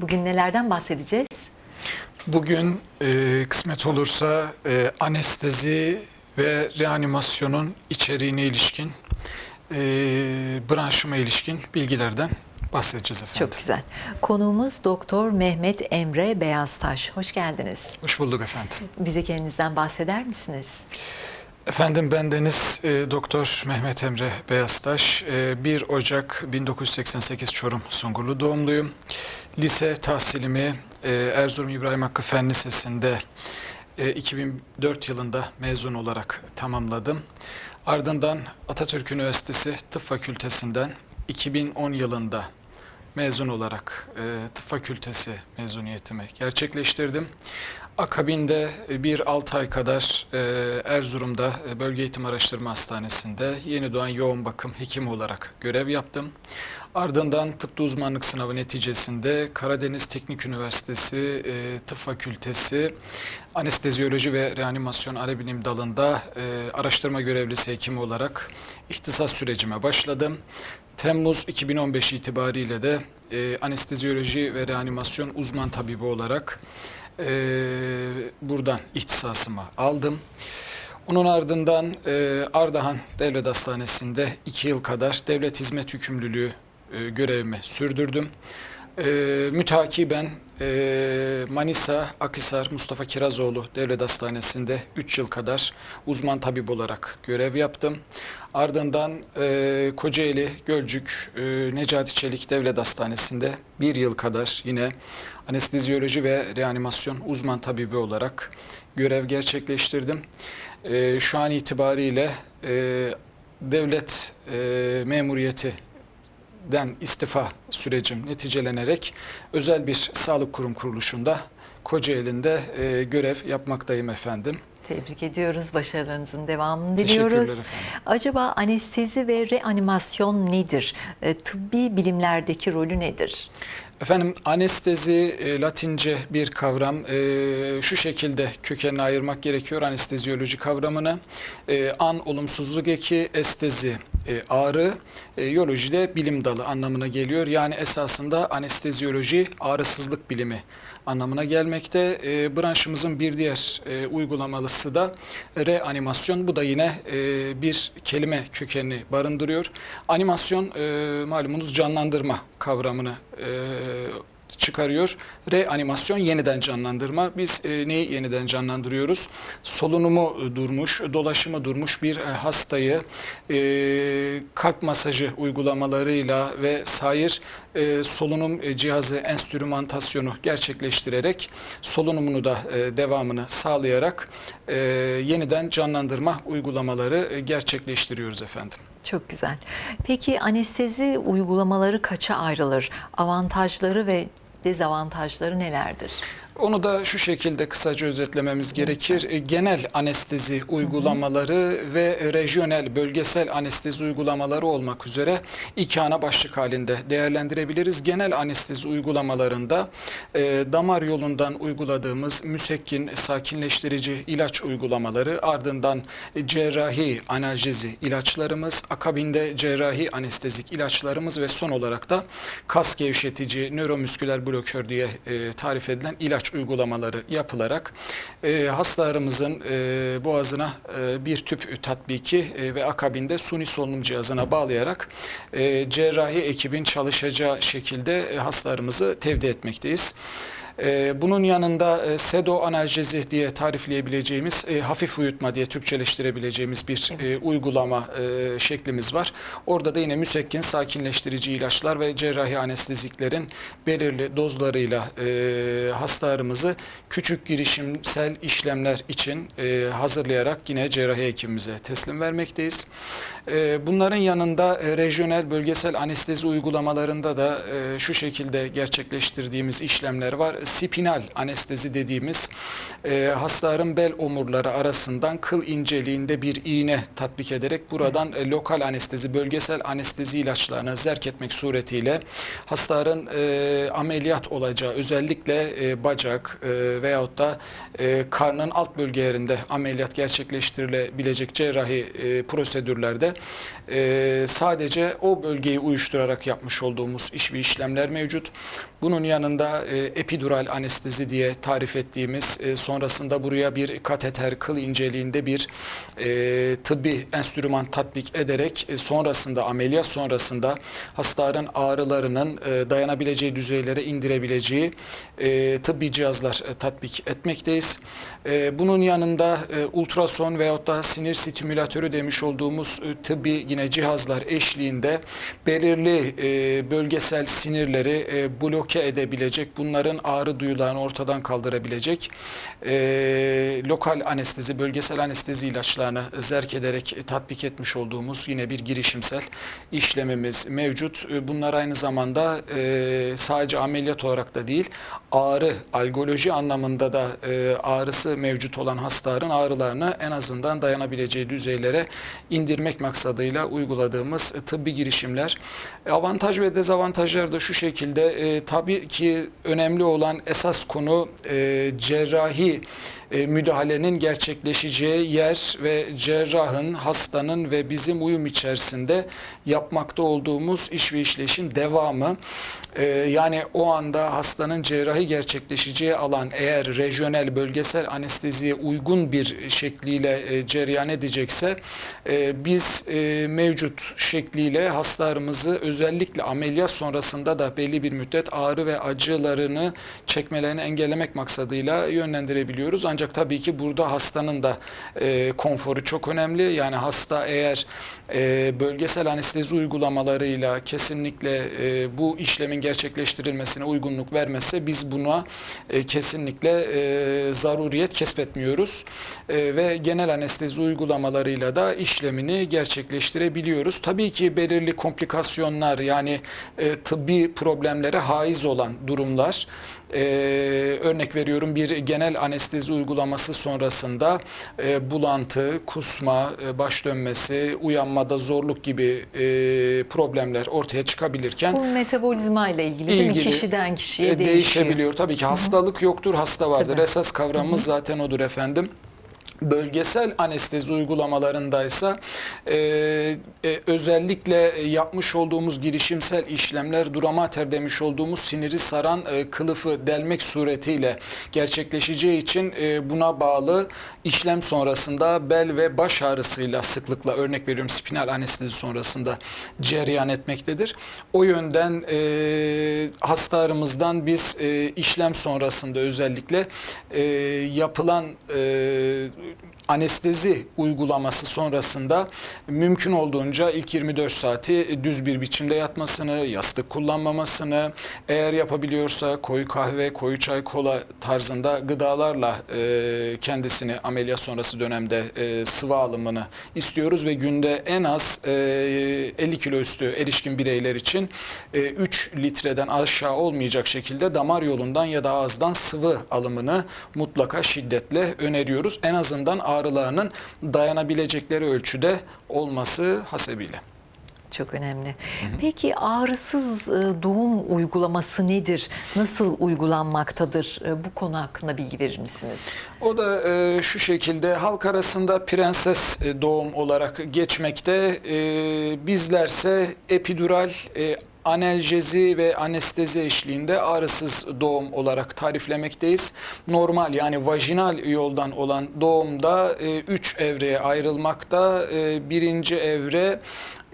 Bugün nelerden bahsedeceğiz? Bugün e, kısmet olursa e, anestezi ve reanimasyonun içeriğine ilişkin, e, branşıma ilişkin bilgilerden bahsedeceğiz efendim. Çok güzel. Konuğumuz Doktor Mehmet Emre Beyaztaş. Hoş geldiniz. Hoş bulduk efendim. Bize kendinizden bahseder misiniz? Efendim bendeniz e, Doktor Mehmet Emre Beyaztaş. E, 1 Ocak 1988 Çorum Sungurlu doğumluyum. Lise tahsilimi e, Erzurum İbrahim Hakkı Fen Lisesi'nde e, 2004 yılında mezun olarak tamamladım. Ardından Atatürk Üniversitesi Tıp Fakültesinden 2010 yılında mezun olarak e, tıp fakültesi mezuniyetimi gerçekleştirdim. Akabinde e, bir 6 ay kadar e, Erzurum'da e, Bölge Eğitim Araştırma Hastanesi'nde yeni doğan yoğun bakım hekimi olarak görev yaptım. Ardından tıpta uzmanlık sınavı neticesinde Karadeniz Teknik Üniversitesi e, Tıp Fakültesi Anesteziyoloji ve Reanimasyon Arabilim dalında e, araştırma görevlisi hekimi olarak ihtisas sürecime başladım. Temmuz 2015 itibariyle de e, anesteziyoloji ve reanimasyon uzman tabibi olarak e, buradan ihtisasımı aldım. Onun ardından e, Ardahan Devlet Hastanesi'nde iki yıl kadar devlet hizmet yükümlülüğü e, görevimi sürdürdüm. E, mütakiben e, Manisa, Akhisar, Mustafa Kirazoğlu Devlet Hastanesi'nde 3 yıl kadar uzman tabip olarak görev yaptım. Ardından e, Kocaeli, Gölcük, e, Necati Çelik Devlet Hastanesi'nde bir yıl kadar yine anesteziyoloji ve reanimasyon uzman tabibi olarak görev gerçekleştirdim. E, şu an itibariyle e, devlet e, memuriyeti den istifa sürecim neticelenerek özel bir sağlık kurum kuruluşunda Kocaeli'nde e, görev yapmaktayım efendim. Tebrik ediyoruz. Başarılarınızın devamını diliyoruz. efendim. Acaba anestezi ve reanimasyon nedir? E, tıbbi bilimlerdeki rolü nedir? Efendim anestezi e, latince bir kavram. E, şu şekilde kökenini ayırmak gerekiyor anesteziyoloji kavramını. E, an olumsuzluk eki, estezi e, ağrı, e, yoloji de bilim dalı anlamına geliyor. Yani esasında anesteziyoloji ağrısızlık bilimi anlamına gelmekte. E, branşımızın bir diğer e, uygulamalısı da reanimasyon. Bu da yine e, bir kelime kökenini barındırıyor. Animasyon e, malumunuz canlandırma kavramını e, çıkarıyor. Reanimasyon yeniden canlandırma. Biz e, neyi yeniden canlandırıyoruz? Solunumu e, durmuş, dolaşımı durmuş bir e, hastayı e, kalp masajı uygulamalarıyla ve sair e, solunum e, cihazı enstrümantasyonu gerçekleştirerek solunumunu da e, devamını sağlayarak e, yeniden canlandırma uygulamaları e, gerçekleştiriyoruz efendim. Çok güzel. Peki anestezi uygulamaları kaça ayrılır? Avantajları ve dezavantajları nelerdir? Onu da şu şekilde kısaca özetlememiz gerekir. E, Genel anestezi uygulamaları ve rejyonel, bölgesel anestezi uygulamaları olmak üzere iki ana başlık halinde değerlendirebiliriz. Genel anestezi uygulamalarında e, damar yolundan uyguladığımız müsekkin, sakinleştirici ilaç uygulamaları, ardından cerrahi analjezi ilaçlarımız, akabinde cerrahi anestezik ilaçlarımız ve son olarak da kas gevşetici, nöromüsküler blokör diye e, tarif edilen ilaç uygulamaları yapılarak e, hastalarımızın e, boğazına e, bir tüp tatbiki e, ve akabinde suni solunum cihazına bağlayarak e, cerrahi ekibin çalışacağı şekilde e, hastalarımızı tevdi etmekteyiz. E, Bunun yanında e, sedo analjezi diye tarifleyebileceğimiz, e, hafif uyutma diye Türkçeleştirebileceğimiz bir e, uygulama e, şeklimiz var. Orada da yine müsekkin, sakinleştirici ilaçlar ve cerrahi anesteziklerin belirli dozlarıyla e, hastalarımızı küçük girişimsel işlemler için e, hazırlayarak yine cerrahi hekimimize teslim vermekteyiz. E, Bunların yanında e, rejyonel bölgesel anestezi uygulamalarında da e, şu şekilde gerçekleştirdiğimiz işlemler var. Spinal anestezi dediğimiz e, hastaların bel omurları arasından kıl inceliğinde bir iğne tatbik ederek buradan e, lokal anestezi, bölgesel anestezi ilaçlarını zerk etmek suretiyle hastaların e, ameliyat olacağı özellikle e, bacak e, veyahut da e, karnın alt bölgelerinde ameliyat gerçekleştirilebilecek cerrahi e, prosedürlerde e, sadece o bölgeyi uyuşturarak yapmış olduğumuz iş ve işlemler mevcut. Bunun yanında e, epidural anestezi diye tarif ettiğimiz e, sonrasında buraya bir kateter kıl inceliğinde bir e, tıbbi enstrüman tatbik ederek e, sonrasında ameliyat sonrasında hastaların ağrılarının e, dayanabileceği düzeylere indirebileceği e, tıbbi cihazlar e, tatbik etmekteyiz. E, bunun yanında e, ultrason veyahut da sinir stimülatörü demiş olduğumuz e, tıbbi yine cihazlar eşliğinde belirli e, bölgesel sinirleri e, bloke edebilecek, bunların ağrı duyularını ortadan kaldırabilecek e, lokal anestezi, bölgesel anestezi ilaçlarını zerk ederek e, tatbik etmiş olduğumuz yine bir girişimsel işlemimiz mevcut. E, Bunlar aynı zamanda e, sadece ameliyat olarak da değil, ağrı, algoloji anlamında da e, ağrısı mevcut olan hastaların ağrılarını en azından dayanabileceği düzeylere indirmek maksadıyla uyguladığımız e, tıbbi girişimler. E, Avantaj ve dezavantajları da şu şekilde. E, tabii ki önemli olan esas konu e, cerrahi e, müdahalenin gerçekleşeceği yer ve cerrahın, hastanın ve bizim uyum içerisinde yapmakta olduğumuz iş ve işleyişin devamı. E, yani o anda hastanın cerrahi gerçekleşeceği alan eğer rejyonel, bölgesel anesteziye uygun bir şekliyle e, cereyan edecekse e, biz e, mevcut şekliyle hastalarımızı özellikle ameliyat sonrasında da belli bir müddet ağrı ve acılarını çekmelerini engellemek maksadıyla yönlendirebiliyoruz. Ancak tabii ki burada hastanın da e, konforu çok önemli. Yani hasta eğer e, bölgesel anestezi uygulamalarıyla kesinlikle e, bu işlemin gerçekleştirilmesine uygunluk vermezse biz buna e, kesinlikle e, zaruriyet kesbetmiyoruz. E, ve genel anestezi uygulamalarıyla da işlemini gerçekleştirebiliyoruz. Tabii ki belirli komplikasyonlar yani e, tıbbi problemlere haiz olan durumlar e, örnek veriyorum bir genel anestezi uygulaması sonrasında e, bulantı, kusma, e, baş dönmesi, uyanmada zorluk gibi e, problemler ortaya çıkabilirken Bu metabolizma ile ilgili? İlgili, Kişiden kişiye e, değişiyor. Değişebiliyor. Tabii ki hastalık yoktur, hasta vardır. Esas kavramımız zaten odur efendim. Bölgesel anestezi uygulamalarındaysa e, e, özellikle yapmış olduğumuz girişimsel işlemler duramater demiş olduğumuz siniri saran e, kılıfı delmek suretiyle gerçekleşeceği için e, buna bağlı işlem sonrasında bel ve baş ağrısıyla sıklıkla örnek veriyorum spinal anestezi sonrasında cereyan etmektedir. O yönden e, hastalarımızdan biz e, işlem sonrasında özellikle e, yapılan e, anestezi uygulaması sonrasında mümkün olduğunca ilk 24 saati düz bir biçimde yatmasını, yastık kullanmamasını, eğer yapabiliyorsa koyu kahve, koyu çay, kola tarzında gıdalarla e, kendisini ameliyat sonrası dönemde e, sıvı alımını istiyoruz ve günde en az e, 50 kilo üstü erişkin bireyler için e, 3 litreden aşağı olmayacak şekilde damar yolundan ya da ağızdan sıvı alımını mutlaka şiddetle öneriyoruz. En azından ağrılarının dayanabilecekleri ölçüde olması hasebiyle. Çok önemli. Peki ağrısız e, doğum uygulaması nedir? Nasıl uygulanmaktadır? E, Bu konu hakkında bilgi verir misiniz? O da e, şu şekilde halk arasında prenses e, doğum olarak geçmekte. E, bizlerse epidural e, analjezi ve anestezi eşliğinde ağrısız doğum olarak tariflemekteyiz. Normal yani vajinal yoldan olan doğumda 3 evreye ayrılmakta. E, birinci evre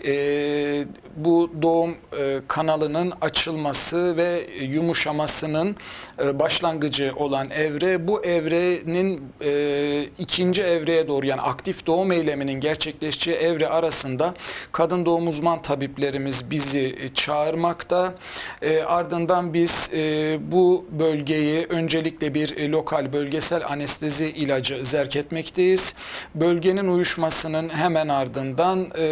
e, bu doğum e, kanalının açılması ve yumuşamasının e, başlangıcı olan evre bu evrenin e, ikinci evreye doğru yani aktif doğum eyleminin gerçekleşeceği evre arasında kadın doğum uzman tabiplerimiz bizi çağırmakta. E, ardından biz e, bu bölgeyi öncelikle bir e, lokal bölgesel anestezi ilacı zerk etmekteyiz. Bölgenin uyuşmasının hemen ardından e,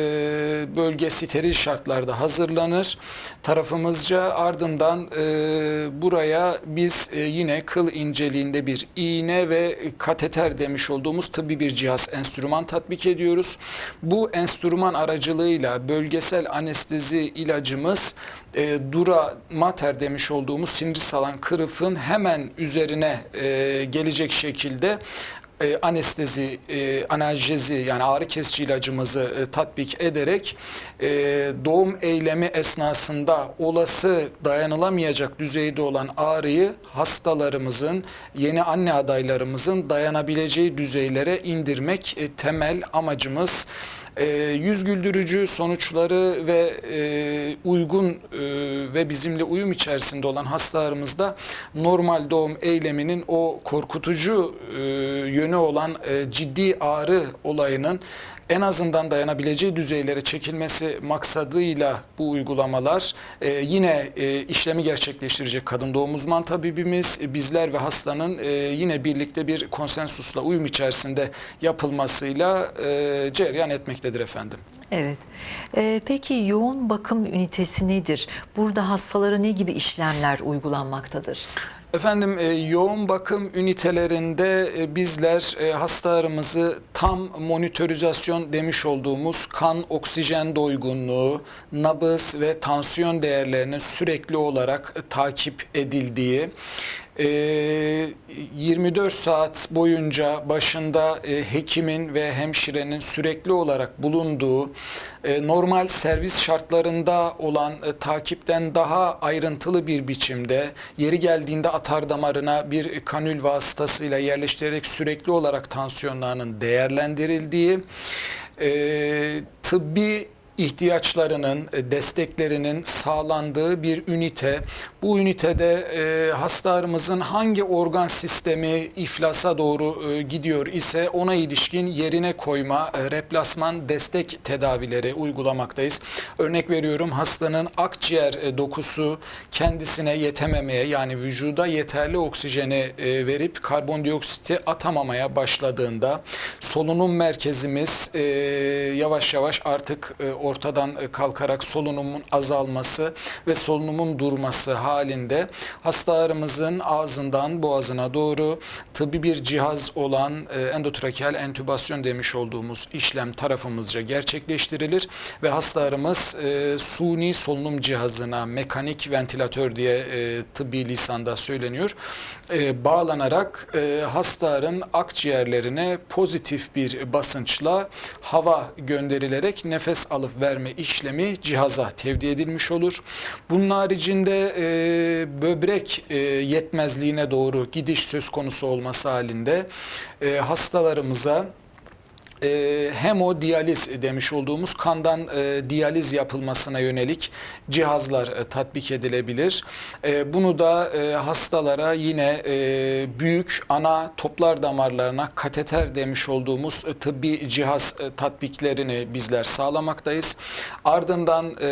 bölge steril şartlarda hazırlanır tarafımızca ardından e, buraya biz e, yine kıl inceliğinde bir iğne ve kateter demiş olduğumuz tıbbi bir cihaz enstrüman tatbik ediyoruz. Bu enstrüman aracılığıyla bölgesel anestezi ilacımız e, dura mater demiş olduğumuz sinir salan kırıfın hemen üzerine e, gelecek şekilde e, anestezi, e, analjezi yani ağrı kesici ilacımızı e, tatbik ederek e, doğum eylemi esnasında olası dayanılamayacak düzeyde olan ağrıyı hastalarımızın, yeni anne adaylarımızın dayanabileceği düzeylere indirmek e, temel amacımız. E, yüz güldürücü sonuçları ve e, uygun e, ve bizimle uyum içerisinde olan hastalarımızda normal doğum eyleminin o korkutucu e, yönü olan e, ciddi ağrı olayının en azından dayanabileceği düzeylere çekilmesi maksadıyla bu uygulamalar e, yine e, işlemi gerçekleştirecek kadın doğum uzman tabibimiz, e, bizler ve hastanın e, yine birlikte bir konsensusla uyum içerisinde yapılmasıyla e, cereyan etmektedir efendim. Evet. Ee, peki yoğun bakım ünitesi nedir? Burada hastalara ne gibi işlemler uygulanmaktadır? Efendim e, yoğun bakım ünitelerinde e, bizler e, hastalarımızı tam monitorizasyon demiş olduğumuz kan oksijen doygunluğu, nabız ve tansiyon değerlerinin sürekli olarak e, takip edildiği, e, 24 saat boyunca başında e, hekimin ve hemşirenin sürekli olarak bulunduğu e, normal servis şartlarında olan e, takipten daha ayrıntılı bir biçimde yeri geldiğinde atar damarına bir kanül vasıtasıyla yerleştirerek sürekli olarak tansiyonlarının değerlendirildiği e, tıbbi ihtiyaçlarının, e, desteklerinin sağlandığı bir ünite. Bu ünitede e, hastalarımızın hangi organ sistemi iflasa doğru e, gidiyor ise ona ilişkin yerine koyma, e, replasman destek tedavileri uygulamaktayız. Örnek veriyorum hastanın akciğer e, dokusu kendisine yetememeye yani vücuda yeterli oksijeni e, verip karbondioksiti atamamaya başladığında solunum merkezimiz e, yavaş yavaş artık e, ortadan e, kalkarak solunumun azalması ve solunumun durması halinde hastalarımızın ağzından boğazına doğru tıbbi bir cihaz olan e, endotrakeal entübasyon demiş olduğumuz işlem tarafımızca gerçekleştirilir ve hastalarımız e, suni solunum cihazına mekanik ventilatör diye tıbbi lisanda söyleniyor. Bağlanarak hastaların akciğerlerine pozitif bir basınçla hava gönderilerek nefes alıp verme işlemi cihaza tevdi edilmiş olur. Bunun haricinde e, böbrek e, yetmezliğine doğru gidiş söz konusu olması halinde e, hastalarımıza e, hemodiyaliz demiş olduğumuz kandan e, diyaliz yapılmasına yönelik cihazlar e, tatbik edilebilir. E, bunu da e, hastalara yine e, büyük ana toplar damarlarına kateter demiş olduğumuz e, tıbbi cihaz e, tatbiklerini bizler sağlamaktayız. Ardından e,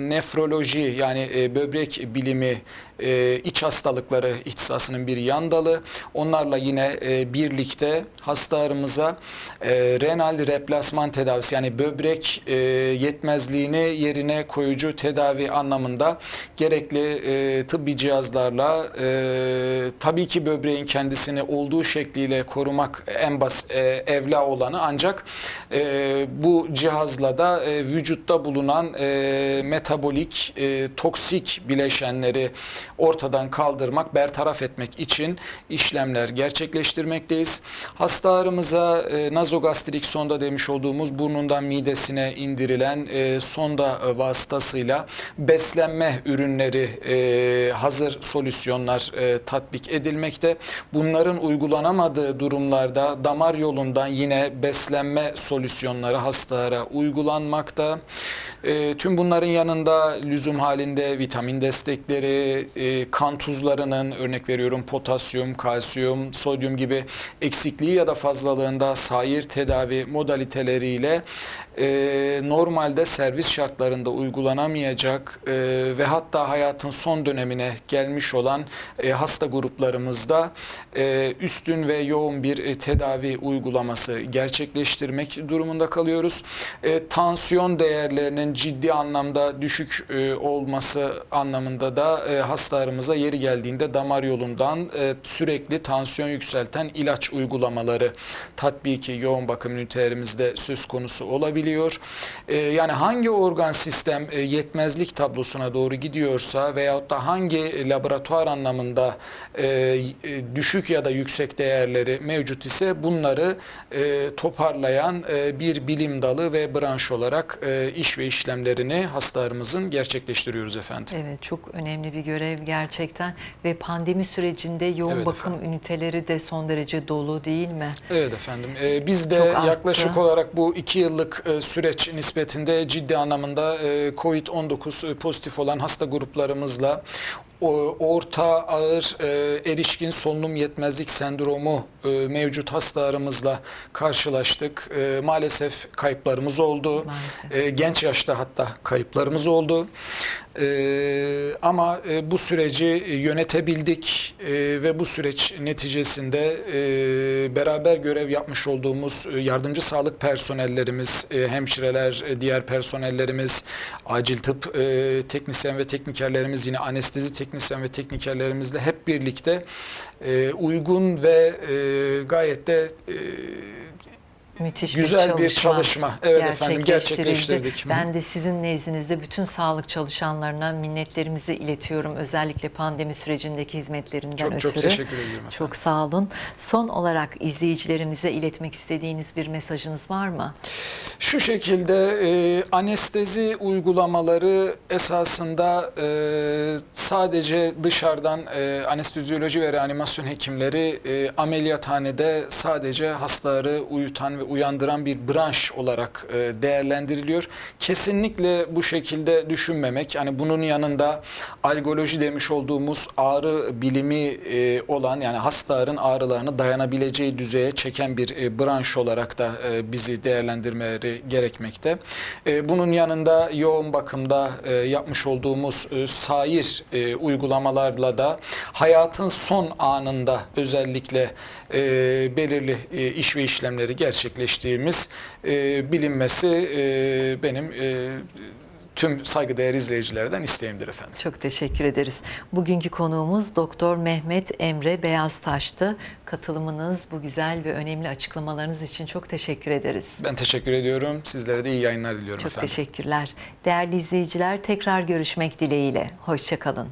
nefroloji yani e, böbrek bilimi e, iç hastalıkları ihtisasının bir yan dalı. Onlarla yine e, birlikte hastalarımıza e, renal replasman tedavisi yani böbrek e, yetmezliğini yerine koyucu tedavi anlamında gerekli e, tıbbi cihazlarla e, tabii ki böbreğin kendisini olduğu şekliyle korumak en bas e, evla olanı ancak e, bu cihazla da e, vücutta bulunan e, metabolik e, toksik bileşenleri ortadan kaldırmak, bertaraf etmek için işlemler gerçekleştirmekteyiz. Hastalarımıza e, nazogastrik sonda demiş olduğumuz burnundan midesine indirilen e, sonda e, vasıtasıyla beslenme ürünleri e, hazır solüsyonlar e, tatbik edilmekte. Bunların uygulanamadığı durumlarda damar yolundan yine beslenme solüsyonları hastalara uygulanmakta. E, tüm bunların yanında lüzum halinde vitamin destekleri, e, kan tuzlarının örnek veriyorum potasyum, kalsiyum, sodyum gibi eksikliği ya da fazlalığında sair tedavi modaliteleriyle e, normalde servis şartlarında uygulanamayacak e, ve hatta hayatın son dönemine gelmiş olan e, hasta gruplarımızda e, üstün ve yoğun bir e, tedavi uygulaması gerçekleştirmek durumunda kalıyoruz. E, tansiyon değerlerinin ciddi anlamda düşük e, olması anlamında da e, hastalarımıza yeri geldiğinde damar yolundan e, sürekli tansiyon yükselten ilaç uygulamaları tatbiki yoğun bakım ünitelerimizde söz konusu olabiliyor. E, yani hangi organ sistem e, yetmezlik tablosuna doğru gidiyorsa veyahut da hangi laboratuvar anlamında e, e, düşük ya da yüksek değerleri mevcut ise bunları e, toparlayan e, bir bilim dalı ve branş olarak e, iş ve işlemlerini hastalarımızın gerçekleştiriyoruz efendim. Evet çok önemli bir görev gerçekten ve pandemi sürecinde yoğun Evet bakım üniteleri de son derece dolu değil mi? Evet efendim. Ee, biz de Çok arttı. yaklaşık olarak bu iki yıllık e, süreç nispetinde ciddi anlamda e, COVID-19 pozitif olan hasta gruplarımızla o- orta ağır e, erişkin solunum yetmezlik sendromu e, mevcut hastalarımızla karşılaştık. E, maalesef kayıplarımız oldu. Maalesef. E, genç yaşta hatta kayıplarımız oldu. E, ama e, bu süreci yönetebildik e, ve bu süreç neticesinde e, beraber görev yapmış olduğumuz e, yardımcı sağlık personellerimiz, e, hemşireler, e, diğer personellerimiz, acil tıp e, teknisyen ve teknikerlerimiz, yine anestezi teknisyen ve teknikerlerimizle hep birlikte e, uygun ve e, gayet de e, Müthiş Güzel bir bir çalışma, çalışma. Evet efendim, gerçekleştirdik. Ben de sizin nezdinizde bütün sağlık çalışanlarına minnetlerimizi iletiyorum. Özellikle pandemi sürecindeki hizmetlerinden çok ötürü. çok teşekkür ediyorum efendim. Çok sağ olun. Son olarak izleyicilerimize iletmek istediğiniz bir mesajınız var mı? Şu şekilde e, anestezi uygulamaları esasında e, sadece dışarıdan e, anestezyoloji ve reanimasyon hekimleri e, ameliyathanede sadece hastaları uyutan ve uyandıran bir branş olarak e, değerlendiriliyor. Kesinlikle bu şekilde düşünmemek. Hani bunun yanında algoloji demiş olduğumuz ağrı bilimi e, olan yani hastaların ağrılarını dayanabileceği düzeye çeken bir e, branş olarak da bizi değerlendirmeleri gerekmekte. Bunun yanında yoğun bakımda yapmış olduğumuz sair uygulamalarla da hayatın son anında özellikle belirli iş ve işlemleri gerçekleştiğimiz e, bilinmesi e, benim e, tüm saygıdeğer izleyicilerden isteğimdir efendim. Çok teşekkür ederiz. Bugünkü konuğumuz Doktor Mehmet Emre Beyaztaş'tı. Katılımınız, bu güzel ve önemli açıklamalarınız için çok teşekkür ederiz. Ben teşekkür ediyorum. Sizlere de iyi yayınlar diliyorum Çok efendim. teşekkürler. Değerli izleyiciler tekrar görüşmek dileğiyle. Hoşçakalın.